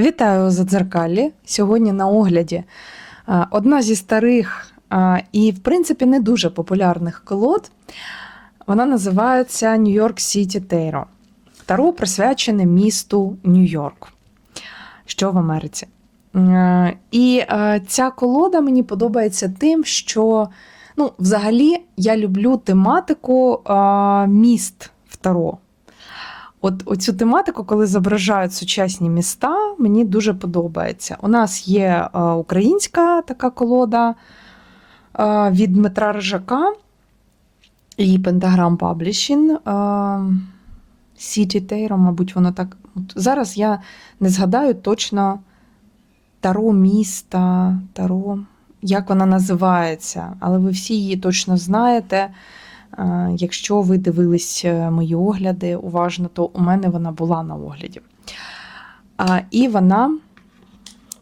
Вітаю у Задзеркалі. Сьогодні на огляді одна зі старих і, в принципі, не дуже популярних колод. Вона називається York City Tarot. Таро присвячене місту Нью-Йорк, що в Америці. Е, І е, ця колода мені подобається тим, що ну, взагалі я люблю тематику е, міст в Таро. От оцю тематику, коли зображають сучасні міста, мені дуже подобається. У нас є е, українська така колода е, від Дмитра Рижака і Pentagram Publishing. Е, City Tarot, мабуть, воно так. Зараз я не згадаю точно таро міста, таро, як вона називається, але ви всі її точно знаєте. Е, Якщо ви дивились е, мої огляди уважно, то у мене вона була на огляді. І вона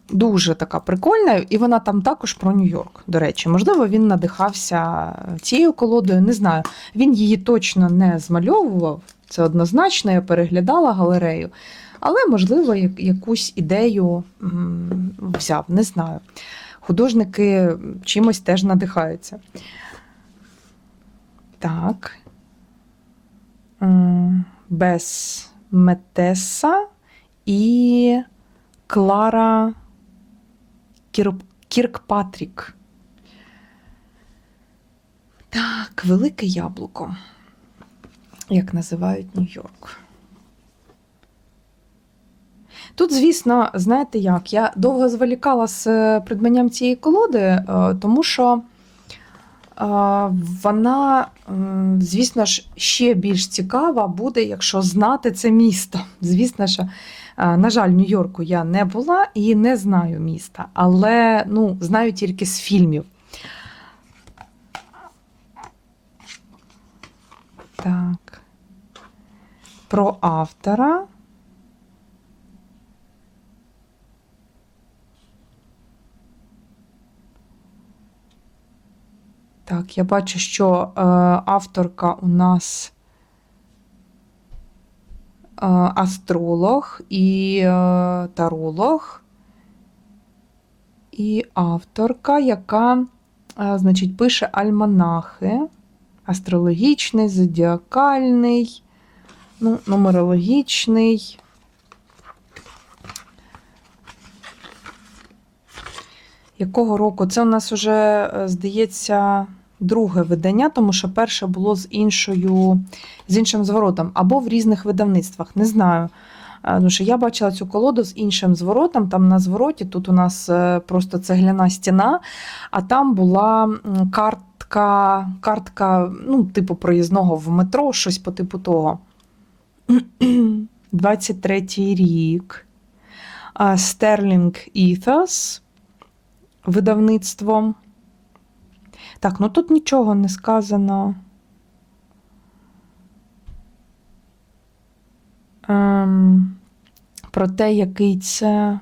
дуже така прикольна, і вона там також про Нью-Йорк. До речі, можливо, він надихався цією колодою, не знаю. Він її точно не змальовував, це однозначно, я переглядала галерею. Але, можливо, якусь ідею взяв, не знаю. Художники чимось теж надихаються. Так. Без Метеса і Клара Кір... Кіркпатрік. Так, Велике Яблуко. Як називають Нью-Йорк. Тут, звісно, знаєте як, я довго зволікала з е, придбанням цієї колоди, е, тому що вона, звісно ж, ще більш цікава буде, якщо знати це місто. Звісно е, на жаль, в Нью-Йорку я не була і не знаю міста, але ну, знаю тільки з фільмів. Так. Про автора. Так, я бачу, що е, авторка у нас е, астролог і е, таролог, і авторка, яка, е, значить, пише альманахи. Астрологічний, зодіакальний, ну, нумерологічний. Якого року? Це у нас вже, е, здається, друге видання, тому що перше було з іншою, з іншим зворотом, або в різних видавництвах. Не знаю. Е, Тому що я бачила цю колоду з іншим зворотом. Там на звороті тут у нас е, просто цегляна стіна, а там була картка, картка, ну, типу проїзного в метро, щось по типу того. 23-й рік. А, Sterling Ethos видавництво. Так, ну тут нічого не сказано. Ем, про те, який це.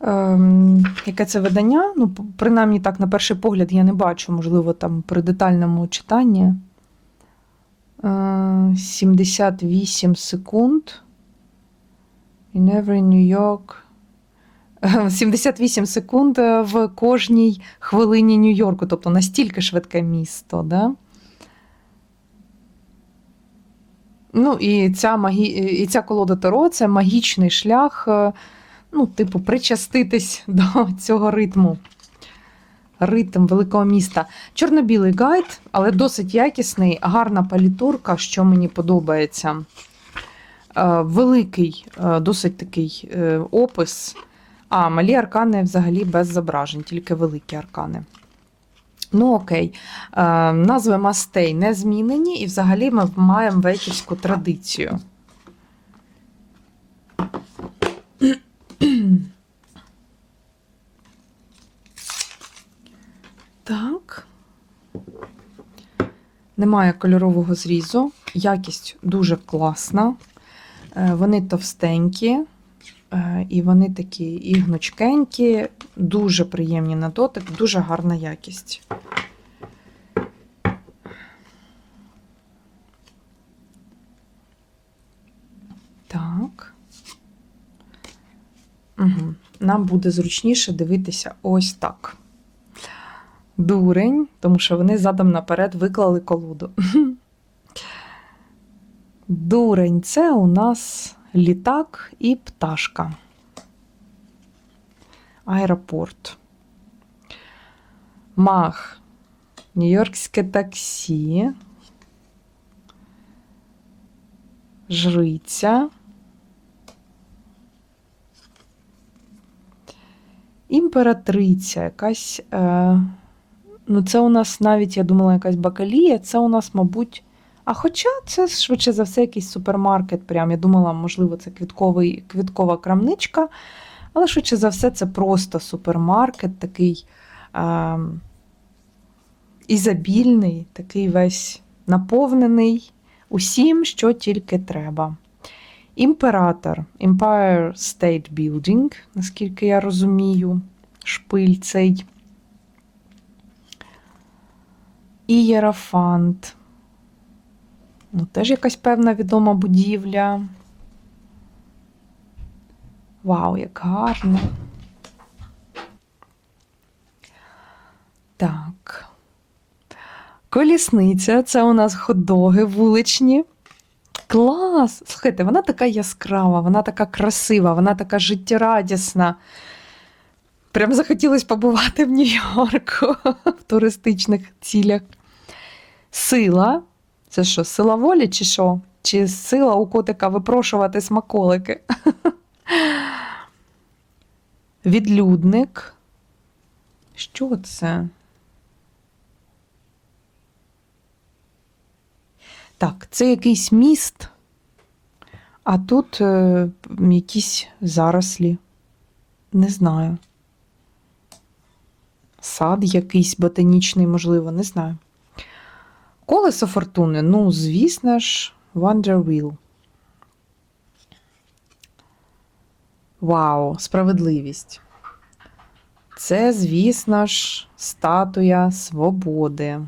Ем, яке це видання? Ну, принаймні так, на перший погляд, я не бачу, можливо, там при детальному читанні. Е, 78 секунд. In every New York. Е, 78 секунд е, в кожній хвилині Нью-Йорку, тобто настільки швидке місто, да? Ну, і ця, магі... і ця колода Таро це магічний шлях, е, ну, типу, причаститись до цього ритму. Ритм великого міста. Чорно-білий гайд, але досить якісний, гарна палітурка, що мені подобається. Е, Великий, е, досить такий е, опис. А, малі аркани взагалі без зображень, тільки великі аркани. Ну, окей. Назви мастей не змінені, і взагалі ми маємо вейківську традицію. Так. Немає кольорового зрізу. Якість дуже класна. Е, вони товстенькі, е, і вони такі і гнучкенькі, дуже приємні на дотик, дуже гарна якість. Так. Угу. Нам буде зручніше дивитися ось так. Дурень, тому що вони задом наперед виклали колоду. Дурень це у нас літак і пташка. Аеропорт. Мах. Нью-Йоркське таксі. Жриця. Імператриця, якась. Е, ну, це у нас навіть, я думала, якась бакалія, це у нас, мабуть. А хоча це швидше за все якийсь супермаркет. Прям. Я думала, можливо, це квітковий, квіткова крамничка. Але швидше за все, це просто супермаркет, такий е, ізобільний, такий весь наповнений усім, що тільки треба. Імператор Empire State Building, наскільки я розумію, шпиль цей. Ієрафант. Ну, теж якась певна відома будівля. Вау, як гарно. Так. Колісниця це у нас хот-доги вуличні. Клас! Слухайте, вона така яскрава, вона така красива, вона така життєрадісна. Прям захотілося побувати в Нью-Йорку в туристичних цілях. Сила. Це що, сила волі, чи що? Чи сила у котика випрошувати смаколики? Відлюдник. Що це? Так, це якийсь міст, а тут е, якісь зарослі. Не знаю. Сад якийсь ботанічний, можливо, не знаю. Колесо фортуни, ну, звісно ж, Wonder Wheel. Вау, справедливість. Це, звісно ж, статуя свободи.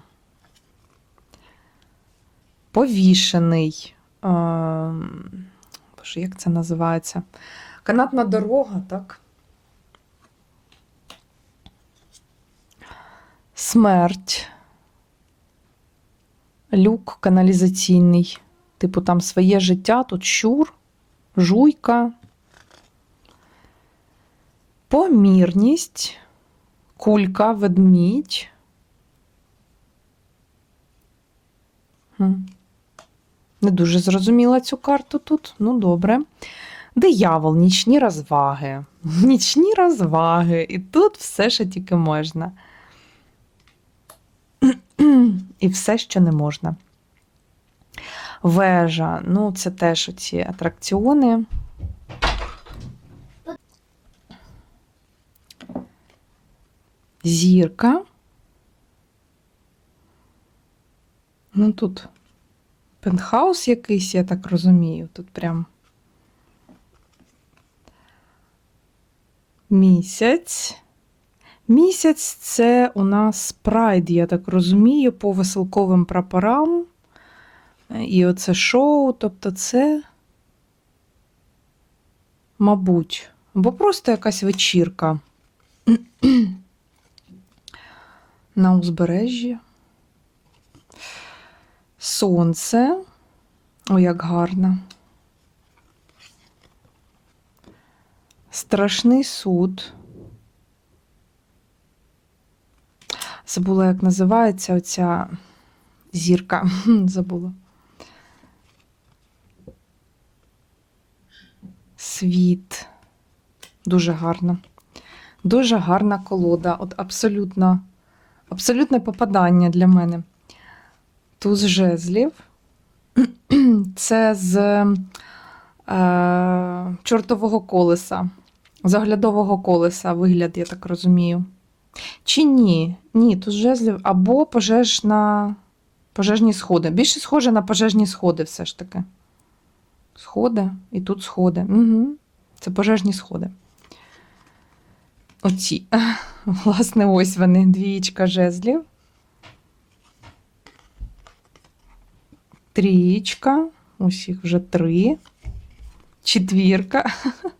Повішений. Е, Боже, як це називається? Канатна дорога, так? Смерть. Люк каналізаційний. Типу, там своє життя, тут щур, жуйка. Помірність, кулька, ведмідь. Не дуже зрозуміла цю карту тут. Ну, добре. Диявол, нічні розваги. Нічні розваги. І тут все, що тільки можна. І все, що не можна. Вежа. Ну, це теж оці атракціони. Зірка. Ну, тут пентхаус якийсь, я так розумію. Тут прям місяць. Місяць це у нас прайд, я так розумію, по веселковим прапорам. І оце шоу, тобто це, мабуть, або просто якась вечірка на узбережжі. Сонце. О, як гарно. Страшний суд. Забула, як називається оця зірка. Забула. Світ. Дуже гарно. Дуже гарна колода. От абсолютно, абсолютне попадання для мене. Туз жезлів. Це з е, чортового колеса, з оглядового колеса вигляд, я так розумію. Чи ні? Ні, туз жезлів або пожежна, пожежні сходи. Більше схоже на пожежні сходи, все ж таки. Сходи і тут сходи. Угу. Це пожежні сходи. Оці. Власне, ось вони, двієчка жезлів. Трієчка, ось їх вже три, четвірка.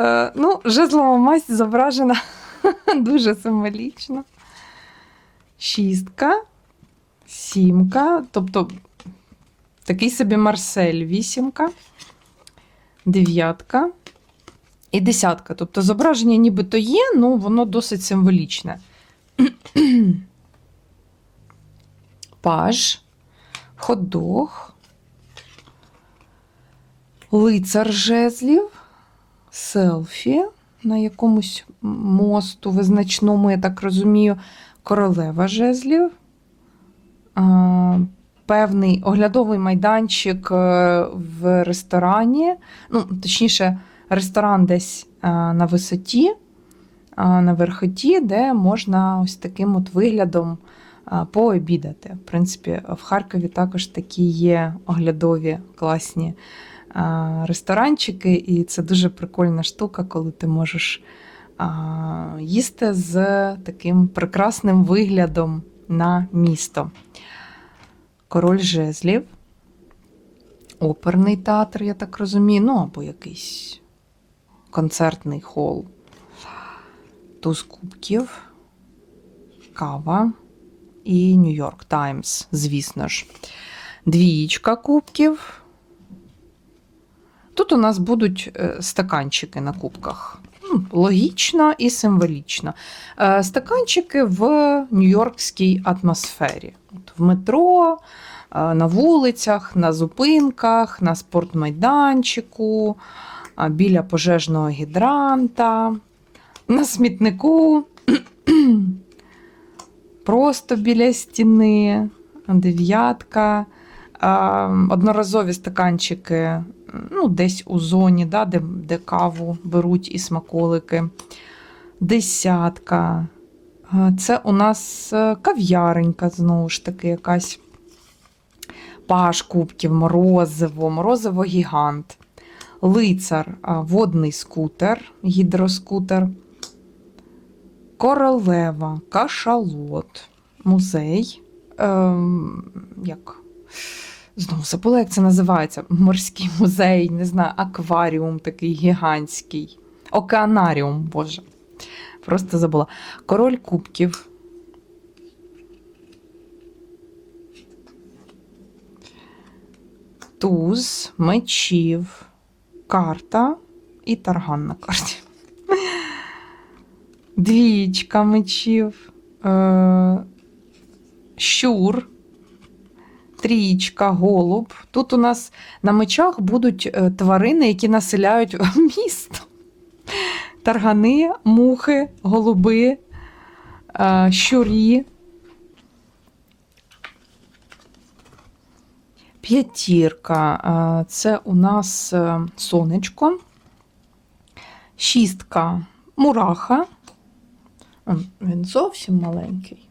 Е, ну, жезлова масть зображена дуже символічно. Шістка, сімка, тобто такий собі Марсель, вісімка, дев'ятка і десятка. Тобто зображення нібито є, ну воно досить символічне. Паж, ходох, лицар жезлів, селфі на якомусь мосту визначному, я так розумію, королева жезлів. Певний оглядовий майданчик е, в ресторані, ну, точніше, ресторан десь е, на висоті, е, на верхоті, де можна ось таким от виглядом пообідати. В принципі, в Харкові також такі є оглядові класні ресторанчики, і це дуже прикольна штука, коли ти можеш їсти з таким прекрасним виглядом на місто. Король жезлів, оперний театр, я так розумію, ну або якийсь концертний хол, туз кубків, кава і Нью-Йорк Таймс, звісно ж. Двієчка кубків. Тут у нас будуть е, стаканчики на кубках. Логічно і символічно. Е, Стаканчики в нью-йоркській атмосфері. В метро, е, на вулицях, на зупинках, на спортмайданчику, біля пожежного гідранта, на смітнику, просто біля стіни, дев'ятка, одноразові стаканчики ну, десь у зоні, да, де, де каву беруть і смаколики. Десятка. Це у нас е, кав'яренька, знову ж таки, якась паш кубків, морозиво, морозиво гігант. Лицар, водний скутер, гідроскутер. Королева, кашалот, музей. Ем, як? Знову забула, як це називається. Морський музей, не знаю, акваріум такий гігантський. Океанаріум, Боже. Просто забула. Король кубків. Туз, мечів, карта і тарган на карті. Двічка мечів, е, щур, трічка, голуб. Тут у нас на мечах будуть е, тварини, які населяють місто. Таргани, мухи, голуби, е, щурі. П'ятірка е, це у нас сонечко. Шістка мураха. Він зовсім маленький.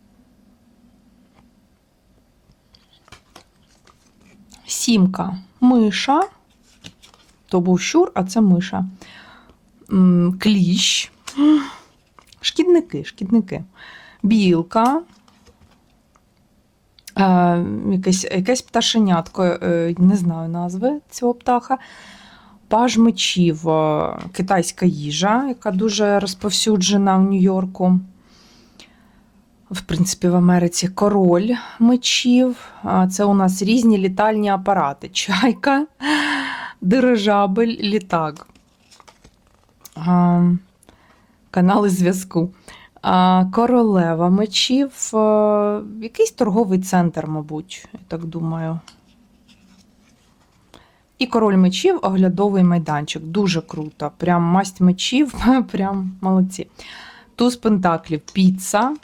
Сімка миша. То був щур, а це миша. Кліщ. Шкідники, шкідники. Білка. Е, якесь, якесь пташенятко, е, не знаю назви цього птаха. Паж мечів, е, китайська їжа, яка дуже розповсюджена в Нью-Йорку. В принципі, в Америці король мечів. Це у нас різні літальні апарати: чайка, дирижабель, літак. Канали зв'язку. Королева мечів, якийсь торговий центр, мабуть, я так думаю. І король мечів, оглядовий майданчик. Дуже круто. Прям масть мечів, прям молодці. Туз пентаклів, піца.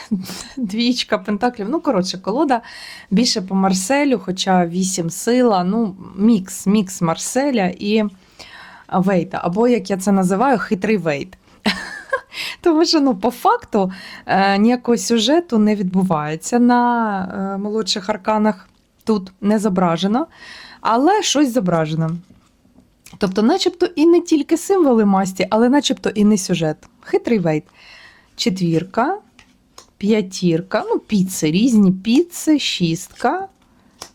Двічка пентаклів. Ну, коротше, колода більше по Марселю, хоча 8 сила. Ну, мікс, мікс Марселя і Вейта. Або, як я це називаю, хитрий вейт. Тому що ну, по факту е, ніякого сюжету не відбувається на е, молодших арканах. Тут не зображено, але щось зображено. Тобто, начебто і не тільки символи масті, але начебто і не сюжет. Хитрий вейт. Четвірка, п'ятірка, ну, піци, різні піци, шістка,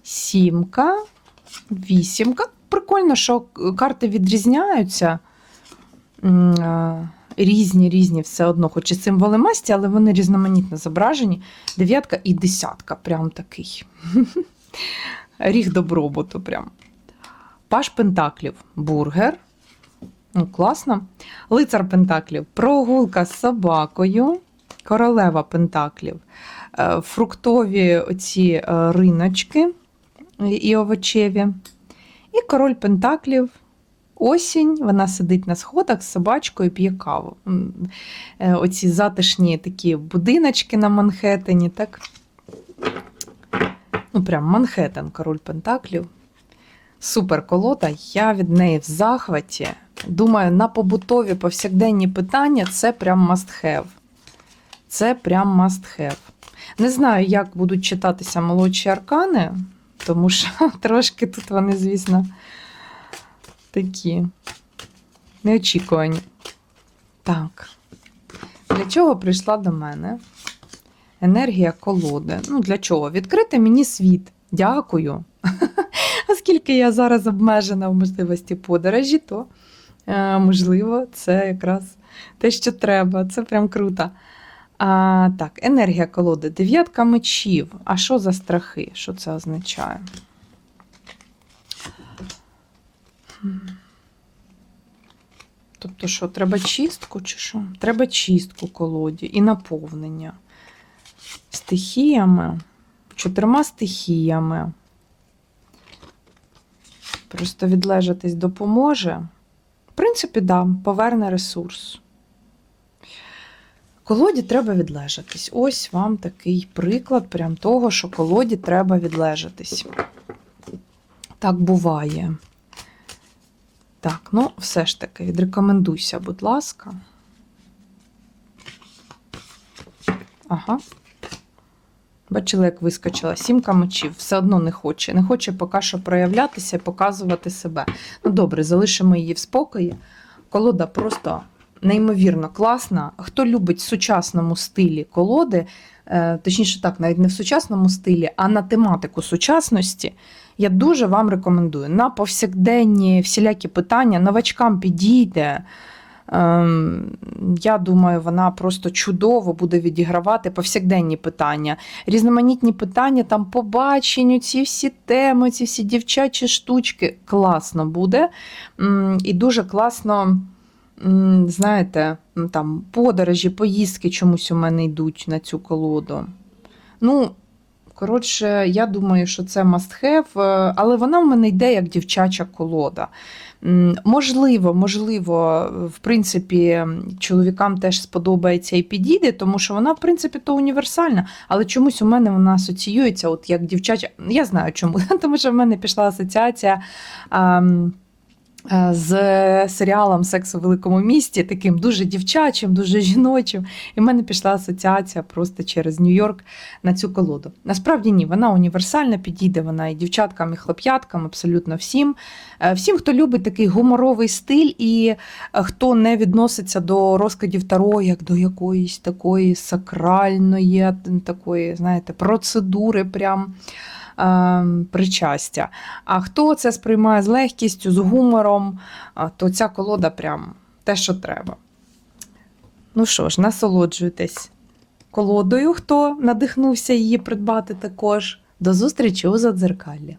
сімка, вісімка. Прикольно, що карти відрізняються. різні, різні все одно, хоч і символи масті, але вони різноманітно зображені. Дев'ятка і десятка, прям такий. Ріг добробуту. прям. Паш Пентаклів бургер. Ну, класно. Лицар Пентаклів прогулка з собакою. Королева Пентаклів. е, Фруктові оці е, риночки і овочеві. І король Пентаклів. Осінь, вона сидить на сходах з собачкою, п'є каву. Е, Оці затишні такі будиночки на Манхеттені, так? Ну, прям Манхеттен, король Пентаклів. Супер колода, я від неї в захваті. Думаю, на побутові повсякденні питання це прям must have. Це прям must have. Не знаю, як будуть читатися молодші аркани, тому що трошки тут вони, звісно, такі неочікувані. Так. Для чого прийшла до мене енергія колоди? Ну, для чого? Відкрити мені світ. Дякую. Оскільки я зараз обмежена в можливості подорожі, то е, можливо це якраз те, що треба. Це прям круто. А, так, енергія колоди. Дев'ятка мечів. А що за страхи? Що це означає? Тобто, що, треба чистку чи що? Треба чистку колоді і наповнення. Стихіями, чотирма стихіями. Просто відлежатись допоможе. В принципі, да, поверне ресурс. Колоді треба відлежатись. Ось вам такий приклад прям того, що колоді треба відлежатись. Так буває. Так, ну, все ж таки, відрекомендуйся, будь ласка. Ага. Бачили, як вискочила сімка мечів, все одно не хоче. Не хоче поки що проявлятися і показувати себе. Ну, добре, залишимо її в спокої. Колода просто неймовірно класна. Хто любить в сучасному стилі колоди, е, точніше так, навіть не в сучасному стилі, а на тематику сучасності, я дуже вам рекомендую. На повсякденні всілякі питання новачкам підійде. Ем, Я думаю, вона просто чудово буде відігравати повсякденні питання. Різноманітні питання, там побачень, ці всі теми, ці всі дівчачі штучки. Класно буде. І дуже класно, знаєте, там подорожі, поїздки чомусь у мене йдуть на цю колоду. Ну, коротше, я думаю, що це must have, е, але вона в мене йде як дівчача колода. Можливо, можливо, в принципі, чоловікам теж сподобається і підійде, тому що вона, в принципі, то універсальна, але чомусь у мене вона асоціюється, от як дівчача. Я знаю чому, тому що в мене пішла асоціація. е, З серіалом Секс у великому місті, таким дуже дівчачим, дуже жіночим. І в мене пішла асоціація просто через Нью-Йорк на цю колоду. Насправді ні, вона універсальна, підійде вона і дівчаткам, і хлоп'яткам, абсолютно всім. Е, Всім, хто любить такий гуморовий стиль, і е, хто не відноситься до розкладів Таро, як до якоїсь такої сакральної, такої, знаєте, процедури, прям причастя. А хто це сприймає з легкістю, з гумором, то ця колода прям те, що треба. Ну що ж, насолоджуйтесь колодою, хто надихнувся її придбати також. До зустрічі у задзеркаллі.